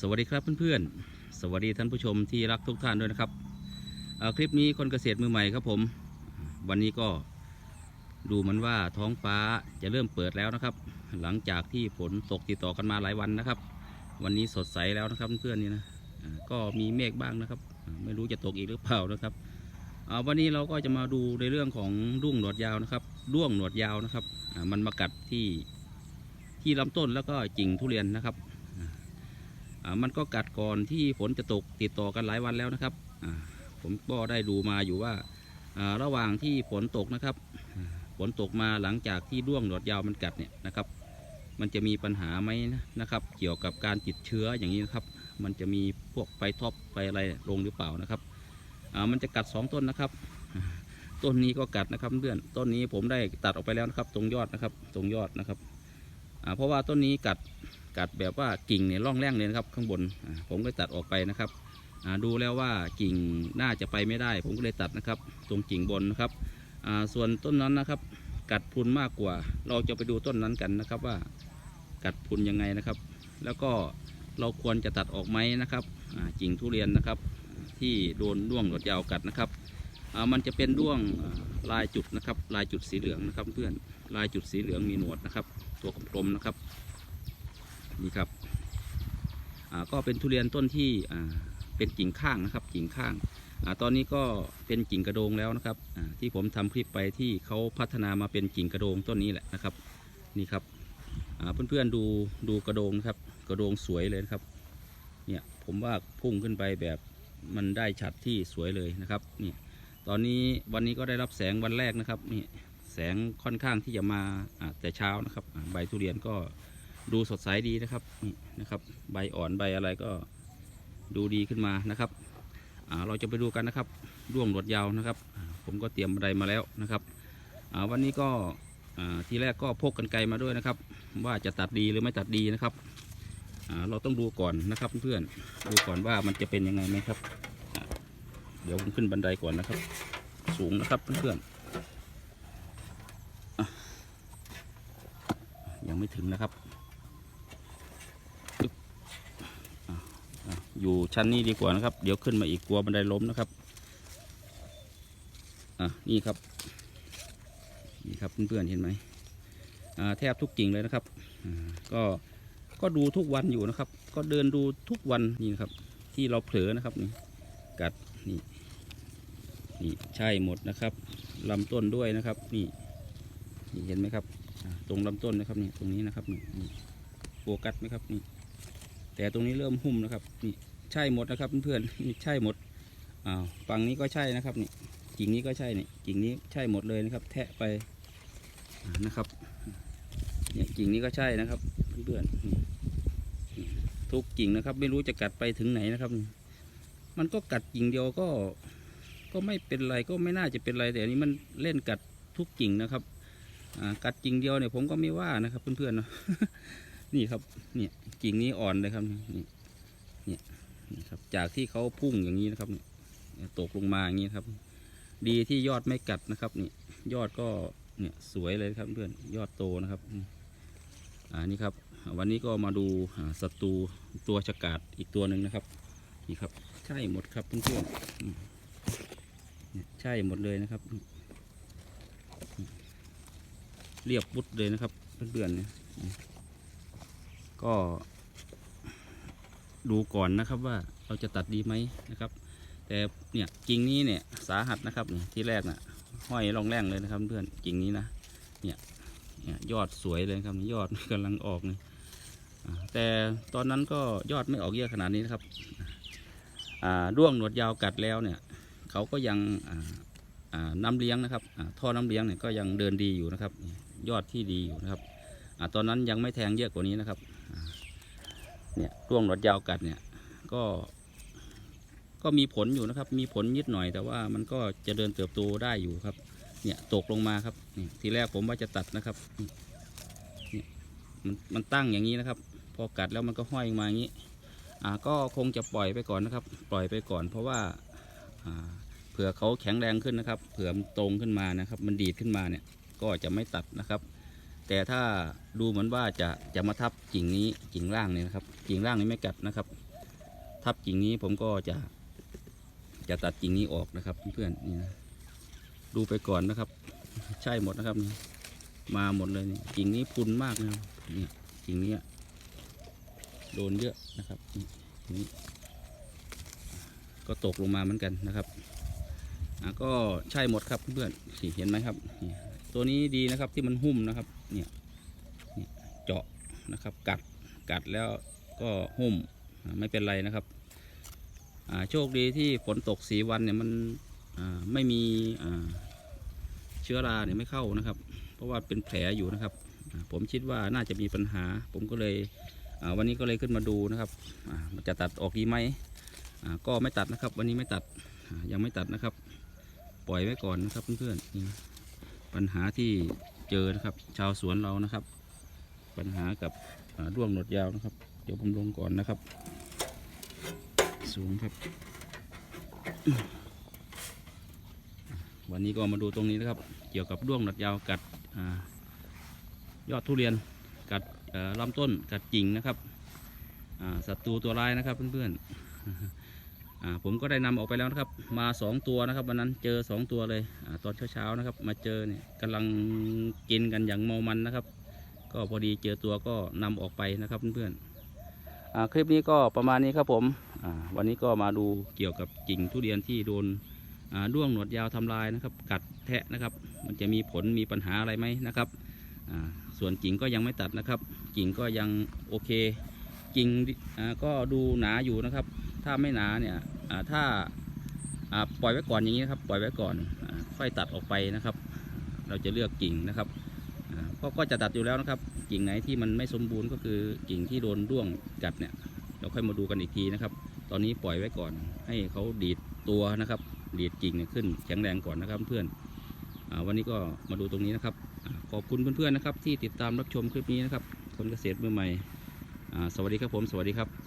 สวัสดีครับเพื่อนๆ สวัสดีท่านผู้ชมที่รักทุกท่านด้วยนะครับคลิปนี้คนเกษตรมือใหม่ครับผม วันนี้ก็ดูเหมือนว่าท้องฟ้าจะเริ่มเปิดแล้วนะครับ หลังจากที่ฝนตกติดต่อกันมาหลายวันนะครับ วันนี้สดใสแล้วนะครับเพื่อนๆนี่นะก็มีเมฆบ้างนะครับ ไม่รู้จะตกอีกหรือเปล่านะครับวันนี้เราก็จะมาดูในเรื่องของด้วงหนวดยาวนะครับด้วงหนวดยาวนะครับมันมากัดที่ที่ลำต้นแล้วก็กิ่งทุเรียนนะครับ มันก็กัดก่อนที่ฝนจะตกติดต่อกันหลายวันแล้วนะครับผมก็ได้ดูมาอยู่ว่าระหว่างที่ฝนตกนะครับ ฝนตกมาหลังจากที่ด้วงหนวดยาวมันกัดเนี่ยนะครับ มันจะมีปัญหาไหมนะครับ เกี่ยวกับการติดเชื้ออย่างนี้นะครับ มันจะมีพวกไฟท็อปไฟอะไรลงหรือเปล่านะครับมันจะกัดสองต้นนะครับ ต้นนี้ก็กัดนะครับเพื่อนต้นนี้ผมได้ตัดออกไปแล้วนะครับ ตรงยอดนะครับ ตรงยอดนะครับ เพราะว่าต้นนี้กัดกัดแบบว่ากิ่งเนี่ยร่องแรงเลยนะครับข้างบนผมก็ตัดออกไปนะครับดูแล้วว่ากิ่งน่าจะไปไม่ได้ ผมก็เลยตัดนะครับ ตรงกิ่งบนนะครับส่วนต้นนั้นนะครับ กัดพุนมากกว่า เราจะไปดูต้นนั้นกันนะครับว่ากัดพุนยังไงนะครับ แล้วก็เราควรจะตัดออกไหมนะครับกิ่งทุเรียนนะครับ ที่โดนด้วงหนวดยาวกัดนะครับมันจะเป็นด้วงลายจุดนะครับ ลายจุดสีเหลืองนะครับเพื่อนลายจุดสีเหลืองมีหนวดนะครับ ตัวกลมๆนะครับนี่ครับก็เป็นทุเรียนต้นที่เป็นกิ่งข้างนะครับ กิ่งข้างอตอนนี้ก็เป็นกิ่งกระโดงแล้วนะครับที่ผมทำคลิปไปที่เขาพัฒนามาเป็นกิ่งกระโดงต้นนี้แหละนะครับนี่ครับเพื่อนๆดูดูกระโดงนะครับ กระโดงสวยเลยนะครับเนี่ยผมว่าพุ่งขึ้นไปแบบมันได้ฉัดที่สวยเลยนะครับนี่ตอนนี้วันนี้ก็ได้รับแสงวันแรกนะครับนี่ แสงค่อนข้างที่จะมาแต่เช้านะครับ ใบทุเรียนก็ดูสดใสดีนะครับนี่นะครับ ใบอ่อนใบอะไรก็ดูดีขึ้นมานะครับเราจะไปดูกันนะครับร่วงหนวดยาวนะครับ ผมก็เตรียมบันไดมาแล้วนะครับวันนี้ก็ทีแรกก็พกกันไกลมาด้วยนะครับ ว่าจะตัดดีหรือไม่ตัดดีนะครับเราต้องดูก่อนนะครับเพื่อนดูก่อนว่ามันจะเป็นยังไงไหมครับ เดี๋ยวผมขึ้นบันไดก่อนนะครับ สูงนะครับเพื่อนๆอะยัง ไม่ถึงนะครับอยู่ชั้นนี้ดีกว่านะครับ เดี๋ยวขึ้นมาอีกกลัวบันไดล้มนะครับอะนี่ครับนี่ครับเพื่อนๆเห็นไหมอ่าแทบทุกกิ่งเลยนะครับอ่าก็ก็ดูทุกวันอยู่นะครับ ก็เดินดูทุกวันนี่นะครับ ที่เราเผลอนะครับนี่กัดนี่นี่ใช่หมดนะครับลำต้นด้วยนะครับ นี่นี่เห็นไหมครับ ตรงลำต้นนะครับนี่ตรงนี้นะครับนี่โฟกัสไหมครับนี่แต่ตรงนี้เริ่มหุ้มนะครับนี่ใช่หมดนะครับเพื่อนๆใช่หมดอ้าวฝั่งนี้ก็ใช่นะครับนี่กิ่งนี้ก็ใช่นี่กิ่งนี้ใช่หมดเลยนะครับ แทะไปนะครับเนี่ยกิ่งนี้ก็ใช่นะครับเพื่อนๆทุกกิ่งนะครับ ไม่รู้จะกัดไปถึงไหนนะครับ มันก็กัดกิ่งเดียวก็ ก็ไม่เป็นไรก็ไม่น่าจะเป็นไรแต่อันนี้มันเล่นกัดทุกกิ่งนะครับ กัดกิ่งเดียวเนี่ยผมก็ไม่ว่านะครับเพื่อนๆเนาะนี่ครับเนี่ยกิ่งนี้อ่อนเลยครับนี่เนี่ยนี่ครับจากที่เขาพุ่งอย่างนี้นะครับเนี่ยตกลงมาอย่างนี้ครับ ดีที่ยอดไม่กัดนะครับนี่ยอดก็เนี่ยสวยเลยครับเพื่อนยอดโตนะครับอ่านี่ครับ วันนี้ก็มาดูศัตรูตัวฉกาดอีกตัวหนึ่งนะครับนี่ครับใช่หมดครับเพื่อนๆอืมเนี่ยใช่หมดเลยนะครับ เรียบบุดเลยนะครับเพื่อนๆเนี่ยก็ ดูก่อนนะครับว่าเราจะตัดดีไหมนะครับ แต่เนี่ยกิ่งนี้เนี่ยสาหัสนะครับเนี่ยที่แรกน่ะห้อยร่องแรงเลยนะครับเพื่อนกิ่งนี้นะเนี่ยเนี่ยยอดสวยเลยครับยอดกำลังออกเลยแต่ตอนนั้นก็ยอดไม่ออกเยอะขนาดนี้นะครับอ่าร่วงหนวดยาวกัดแล้วเนี่ยเขาก็ยังอ่าอ่าน้ำเลี้ยงนะครับท่อน้ำเลี้ยงเนี่ยก็ยังเดินดีอยู่นะครับ ยอดที่ดีอยู่นะครับอตอนนั้นยังไม่แทงเยอะกว่านี้นะครับเนี่ยร่วงหลอดยาวกัดเนี่ยก็ก็มีผลอยู่นะครับ มีผลนิดหน่อยแต่ว่ามันก็จะเดินเติบโตได้อยู่ครับ เนี่ยตกลงมาครับนี่ทีแรกผมว่าจะตัดนะครับเนี่ยมันมันตั้งอย่างนี้นะครับ พอกัดแล้วมันก็ห้อยมาอย่างนี้ อ่าก็คงจะปล่อยไปก่อนนะครับ ปล่อยไปก่อน เพราะว่าอ่าเผื่อเขาแข็งแรงขึ้นนะครับ เผื่อมันตรงขึ้นมานะครับ มันดีดขึ้นมาเนี่ย ก็จะไม่ตัดนะครับ แต่ถ้าดูเหมือนว่าจะจะมาทับกิ่งนี้กิ่งล่างเนี่ยนะครับ กิ่งล่างนี้ไม่กัดนะครับ ทับกิ่งนี้ผมก็จะจะตัดกิ่งนี้ออกนะครับเพื่อนๆนี่นะดูไปก่อนนะครับ ใช่หมดนะครับนี่มาหมดเลยนี่กิ่งนี้พุนมากนะนี่กิ่งนี้โดนเยอะนะครับนี่นี้ก็ตกลงมาเหมือนกันนะครับก็ใช่หมดครับเพื่อนๆเห็นไหมครับนี่ ตัวนี้ดีนะครับที่มันหุ้มนะครับ เนี่ยเจาะนะครับ กัดกัดแล้วก็หุ้มไม่เป็นไรนะครับโชคดีที่ฝนตกสีวันเนี่ยมันไม่มีเชื้อราเนี่ยไม่เข้านะครับ เพราะว่าเป็นแผลอยู่นะครับ ผมคิดว่าน่าจะมีปัญหา ผมก็เลยวันนี้ก็เลยขึ้นมาดูนะครับมันจะตัดออกดีไหมก็ไม่ตัดนะครับ วันนี้ไม่ตัดยังไม่ตัดนะครับ ปล่อยไว้ก่อนนะครับเพื่อนๆ ปัญหาที่เจอนะครับ ชาวสวนเรานะครับ ปัญหากับร่วงหนวดยาวนะครับ เดี๋ยวผมลงก่อนนะครับ สูงครับ วันนี้ก็มาดูตรงนี้นะครับ เกี่ยวกับร่วงหนวดยาวกัดอยอดทุเรียนกัดลำต้นกัดกิ่งนะครับศัตรูตัวร้ายนะครับเพื่อนๆ ผมก็ได้นำออกไปแล้วนะครับ มาสองตัวนะครับวันนั้นเจอสองตัวเลยอตอนเช้าๆนะครับ มาเจอเนี่ยกำลังกินกันอย่างเมามันนะครับ ก็พอดีเจอตัวก็นำออกไปนะครับเพื่อนๆคลิปนี้ก็ประมาณนี้ครับผมวันนี้ก็มาดูเกี่ยวกับกิ่งทุเรียนที่โดนด้วงหนวดยาวทำลายนะครับ กัดแทะนะครับ มันจะมีผลมีปัญหาอะไรไหมนะครับส่วนกิ่งก็ยังไม่ตัดนะครับ กิ่งก็ยังโอเค กิ่งก็ดูหนาอยู่นะครับ ถ้าไม่หนาเนี่ยถ้าปล่อยไว้ก่อนอย่างนี้นครับปล่อยไว้ก่อนอค่อยตัดออกไปนะครับ เราจะเลือกกิ่งนะครับก็ก็จะตัดอยู่แล้วนะครับ กิ่งไหนที่มันไม่สมบูรณ์ก็คือกิ่งที่โดนร่วงกัดเนี่ยเราค่อยมาดูกันอีกทีนะครับ ตอนนี้ปล่อยไว้ก่อน ให้เขาดีดตัวนะครับดีดกิ่งขึ้นแข็งแรงก่อนนะครับเพื่อนอวันนี้ก็มาดูตรงนี้นะครับอขอบคุณเพื่อนๆนะครับ ที่ติดตามรับชมคลิปนี้นะครับคนเกษตรมือใหม่สวัสดีครับผม สวัสดีครับ